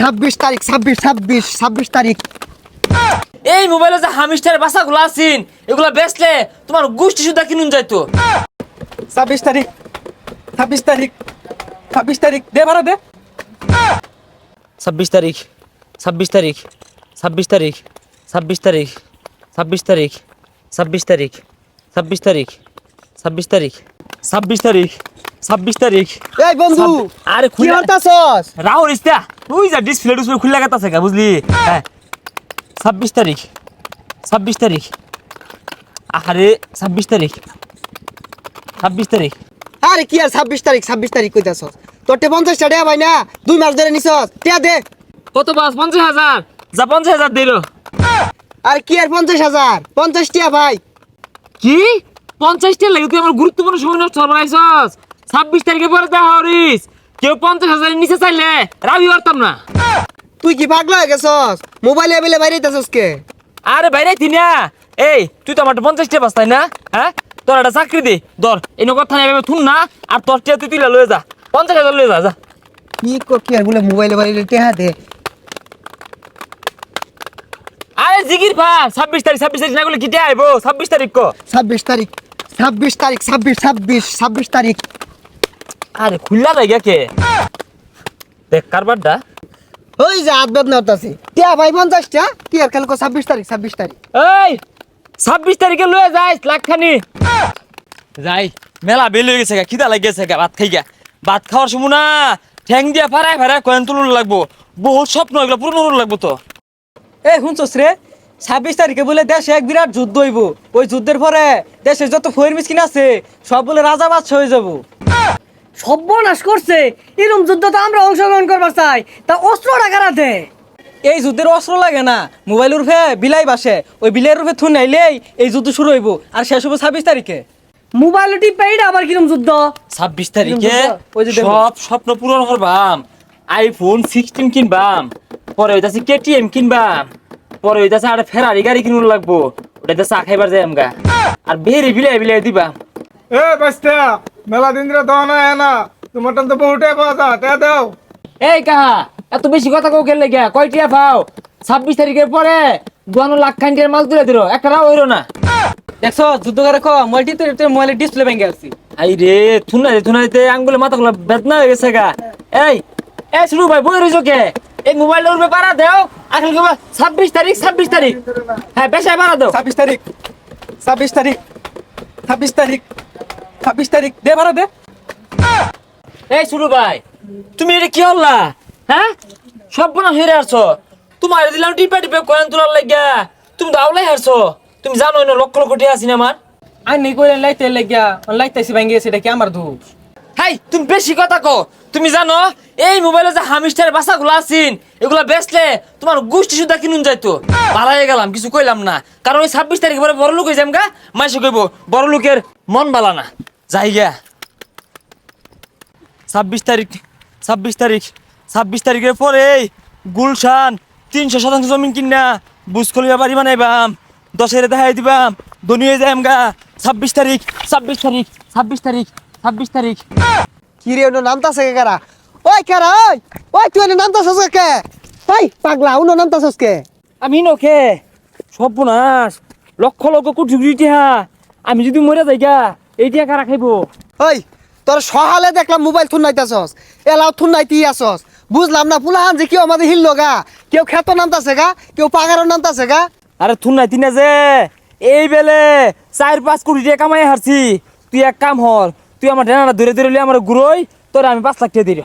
ছাব্বিশ তারিখ ছাব্বিশ ছাব্বিশ ছাব্বিশ তারিখ এই মোবাইলে যে হামিস্টার বাসাগুলো আছেন এগুলো বেচলে তোমার গোষ্ঠী সুদ্ধা কিনুন যাইতো ছাব্বিশ তারিখ ছাব্বিশ তারিখ ছাব্বিশ তারিখ দে ভাড়া দে ছাব্বিশ তারিখ ছাব্বিশ তারিখ ছাব্বিশ তারিখ ছাব্বিশ তারিখ ছাব্বিশ তারিখ ছাব্বিশ তারিখ ছাব্বিশ তারিখ ছাব্বিশ তারিখ ছাব্বিশ তারিখ ছাব্বিশ তারিখ। এই বন্ধু আরে কি খুলে হতাছস রাহুল ইস্তা তুই যা ডিসপ্লে ডিসপ্লে খুলে গেছে গা বুঝলি? হ্যাঁ। ছাব্বিশ তারিখ। ছাব্বিশ তারিখ। আরে ছাব্বিশ তারিখ। ছাব্বিশ তারিখ। আরে কি আর ছাব্বিশ তারিখ? ছাব্বিশ তারিখ কইতাছস? তোরটে পঞ্চাশ টাকা ভাই না দুই মাস ধরে নিছস। টিয়া দে। কত বাস? পঞ্চাশ হাজার। যা পঞ্চাশ হাজার দিল। আর কি আর পঞ্চাশ হাজার? পঞ্চাশ টিয়া ভাই। কি? পঞ্চাশটা লাগে তুই আমার গুরুত্বপূর্ণ সময় নষ্ট সরবরাইছস ছাব্বিশ তারিখে পরে দেখা হরিস কেউ পঞ্চাশ হাজারের নিচে চাইলে রাবি পারতাম না। তুই কি পাগলা হয়ে গেছস? মোবাইলে এবেলে বাইরে যাচ্ছস কে? আরে বাইরে থি না। এই তুই তো আমার পঞ্চাশটা বাস তাই না? হ্যাঁ? তোর একটা চাকরি দে ধর। এই কথা নেবে থুন না। আর তোর টিয়া তুই তুই লয়ে যা। পঞ্চাশ হাজার লয়ে যা যা। কি কর কি আর বলে মোবাইলে বাইরে টিয়া দে। আরে জিগির ভা ছাব্বিশ তারিখ ছাব্বিশ তারিখ না করলে কিটে আইবো? ছাব্বিশ তারিখ কো? ছাব্বিশ তারিখ ছাব্বিশ তারিখ ছাব্বিশ ছাব্বিশ ছাব্বিশ তারিখ। আরে খুললা লাগে কে দেখ কারবারটা ওই যে হাত বেদনা হতাছি টিয়া ভাই পঞ্চাশটা টিয়ার খেল ছাব্বিশ তারিখ ছাব্বিশ তারিখ। এই ছাব্বিশ তারিখে লয়ে যাই লাখখানি। যাই মেলা বেল হয়ে গেছে খিদা লাগিয়েছে গা ভাত খাই গা ভাত খাওয়ার সময় না ঠ্যাং দিয়া ফারাই ফারাই কয়েন তুলুন লাগবো। বহুত স্বপ্ন এগুলো পূরণ করুন লাগবো তো। এ শুনছস রে ছাব্বিশ তারিখে বলে দেশে এক বিরাট যুদ্ধ হইব। ওই যুদ্ধের পরে দেশের যত ফয়ের মিসকিন আছে সব বলে রাজা বাদশাহ হয়ে যাব। সর্বনাশ করছে। এরম যুদ্ধ তো আমরা অংশগ্রহণ করবার চাই। তা অস্ত্র টাকারা দে এই যুদ্ধের অস্ত্র লাগে না। মোবাইল রূপে বিলাই বাসে। ওই বিলের রূপে থুন নাইলেই এই যুদ্ধ শুরু হইব। আর শেষ হব ছাব্বিশ তারিখে। মোবাইল টিপে এটা আবার কিরম যুদ্ধ? ছাব্বিশ তারিখে ওই যে। সব স্বপ্ন পূরণ করবাম আইফোন সিক্সটিন কিনবাম। পরে হইতাছে কেটিএম কিনবাম। পরে হইতাছে আর ফেরারি গাড়ি কিনুন লাগবো। ওটা চা খাইবার যাই আমগা। আর বেরি বিলাই বিলাই দিবাম এ বাস্তা মেলা দিন ধরে দেওয়া না না। তোমার তো বহুটে পাওয়া যা তে দাও। এই কাহা এত বেশি কথা কও কেন লেগে কয়টিয়া পাও? ছাব্বিশ তারিখের পরে দুয়ানো লাখ খান্ডের মাল তুলে দিল একটা রাও হইল না। দেখছ যুদ্ধ করে খ মোবাইলটি তো মোবাইলের ডিসপ্লে ভেঙে আসছি আই রে থুনা রে থুনা দিতে আঙ্গুলে মাথা গুলো বেদনা হয়ে গেছে গা। এই এই শুরু ভাই বই রইছো কে? এই মোবাইল উঠবে পারা দেও। আখেল কেবা ছাব্বিশ তারিখ ছাব্বিশ তারিখ। হ্যাঁ বেশায় পারা দাও। ছাব্বিশ তারিখ ছাব্বিশ তারিখ ছাব্বিশ তারিখ। ছাব্বিশ তারিখ। দে ভাড়া দে। এই শুরু ভাই তুমি এটা কি হল্লা? হ্যাঁ? সব বোনা হেরে আসছো তোমার দিলাম টিপে টিপে কয়েন তোলার লাগিয়া। তুমি দাওলাই হারছো। তুমি জানো না লক্ষ লক্ষ টিয়া আছি না আমার আর নেই করে লাইতে লাগিয়া। লাইতে ভেঙে গেছে এটা কি আমার দোষ? হাই, তুমি বেশি কথা কো তুমি জানো, এই মোবাইলে যে হামিস্টার বাসাগুলো আছিন, এগুলা বেচলে তোমার গোষ্ঠী সুদ্ধা কিনুন যাইতো। বাড়াই গেলাম, কিছু কইলাম না। কারণ ওই ছাব্বিশ তারিখ পরে বড় লোক হয়ে যাম গা, মাইসে কইব, বড় লোকের মন বালা না। যাই গা ছাব্বিশ তারিখ ছাব্বিশ তারিখ, ছাব্বিশ তারিখের পরে গুলশান তিনশো শতাংশ জমিন কিনা বুঝকলিয়া বাড়ি বানাইবাম, দশের দেখাই দিবাম দুনিয়ে যাইম গা। ছাব্বিশ তারিখ ছাব্বিশ তারিখ ছাব্বিশ তারিখ। ছাব্বিশ তারিখ। কি রে ওনো নামতাছে কে কারা? ওই কারা ওই? ওই তুই এনে নামতাছস কে? ওই পাগলা উনো নামতাছস কে? আমি নখে সর্বনাশ লক্ষ লক্ষ কোটি কোটি টিহা আমি যদি মরে যাই গা এই টিহা কারা খাইবো? ওই তোর সহালে দেখলাম মোবাইল থুন নাইতাছস এলাও থুন নাইতি আসস বুঝলাম না পুলাহান যে কেউ আমাদের হিল লগা কেউ খেত নামতাছে গা কেউ পাগারও নামতাছে গা। আরে থুন নাই তিনা যে। এই বেলে চার পাঁচ কোটি টাকা কামাই হারছি। তুই এক কাম হর তুই আমার ডেনাটা দূরে লিয়ে আমার গুরোই তোর আমি পাঁচ লাখ টাকা দিল